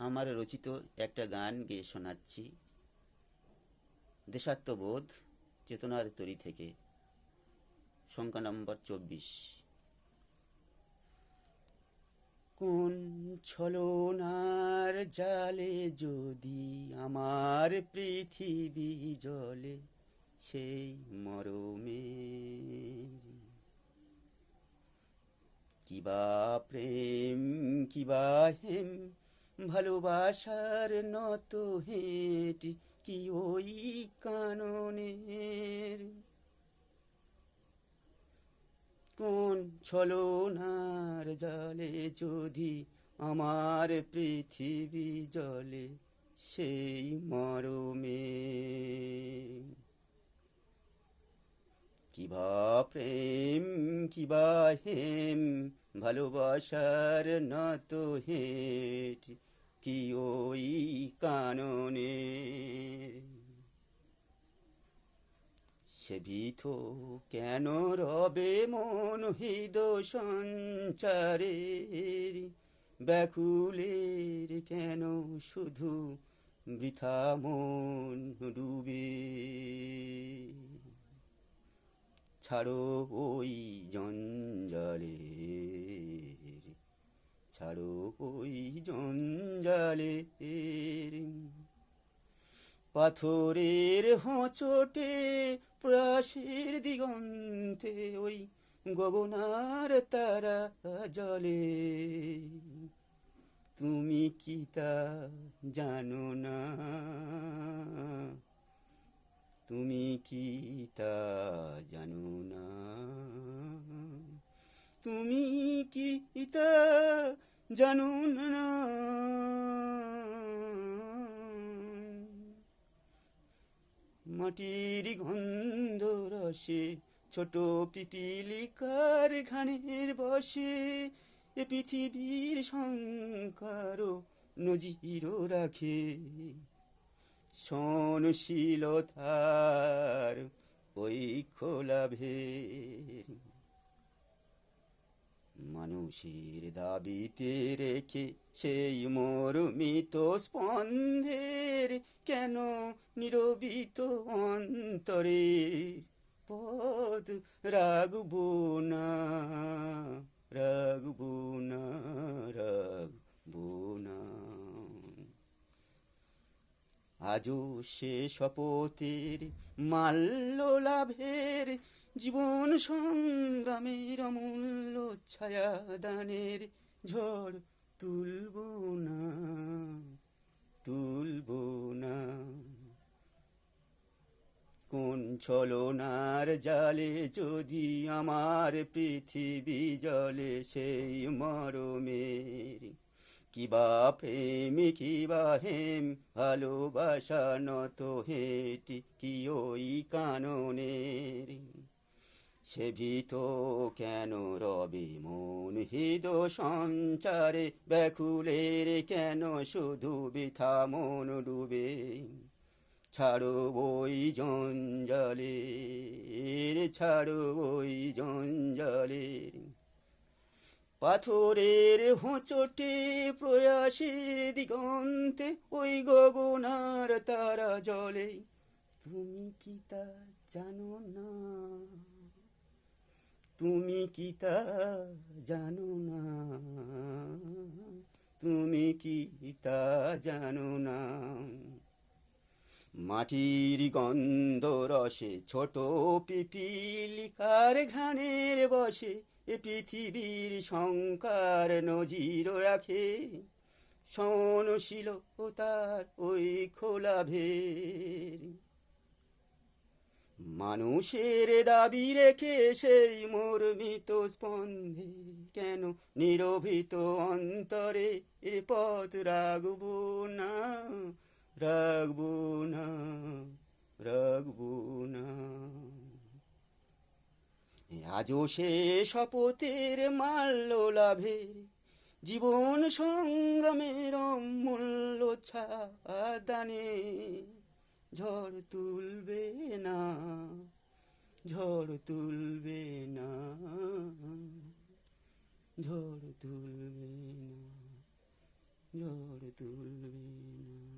আমার রচিত একটা গান গেয়ে শোনাচ্ছি। দেশাত্মবোধ, চেতনার তরি থেকে। সংখ্যা নম্বর চব্বিশ। কোন ছলনার জালে যদি আমার পৃথিবী জলে সেই মরমের কিবা প্রেম কিবা হেম ভালোবাসার নত হেট কি ওই কাননের? কোন ছলনার জালে যদি আমার পৃথিবী জলে সেই মরমে? কিবা প্রেম, কিবা হেম, ভালোবাসার নত হেট কি ওই কাননে? সে ভীত কেন রবে মন হৃদ সঞ্চারের ব্যাকুলের কেন শুধু বৃথা মন ডুবে? ছাড়ো ওই জঞ্জালের ছাড়ো ওই জঞ্জালের। পাথরের হোঁচটে প্রাসের দিগন্তে ওই গগনার তারা জলে তুমি কি তা জানো না? তুমি কি তা জানো জানো না মাটির গন্ধ রসে ছোট পিপিলিকার ঘানের বসে এ পৃথিবীর সংকার নজির রাখে। সহনশীলতার ওই খোলাভের মানুষের দাবিতে রেখে সেই মরমিত স্পন্ধের কেন নিরবিত অন্তরে পদ রাগবো না রাগবো না রাগবো না। আজও সে শপথের মাল্য লাভের জীবন সংগ্রামের অমূল্য ছায়া দানের ঝড় তুলব না তুলব না। কোন ছলনার জালে যদি আমার পৃথিবী জলে সেই মরমের, কিবা প্রেম, কিবা হেম, ভালোবাসা নত হেটি, কি ওই কাননের? সে ভীত কেন রবে মন? হৃদ সঞ্চারে ব্যাকুলের কেন শুধু বৃথা মন ডুবে? ছাড়ো ওই জঞ্জালের ছাড়ো ওই জঞ্জালের পাথরের হোঁচটে প্রয়াসের দিগন্তে ওই গগনার তারা জলে। তুমি কি তা জানো না? তুমি কি তা জানো না? তুমি কি তা জানো না? মাটির গন্ধ রসে ছোট পিপিলিকার ঘানের বসে? এ পৃথিবীর সংকার নজির রাখে। সহনশীল ও তার ওই খোলা ভের। মানুষের দাবি রেখে সেই মর্মিত স্পন্দে কেন নিরভিত অন্তরে এ পথ রাখব না? রাখব না রাখব না। আজও সে শপথের মাল্য লাভের জীবন সংগ্রামের অমূল্য ছাদানে ঝড় তুলবে না ঝড় তুলবে না ঝড় তুলবে না ঝড় তুলবে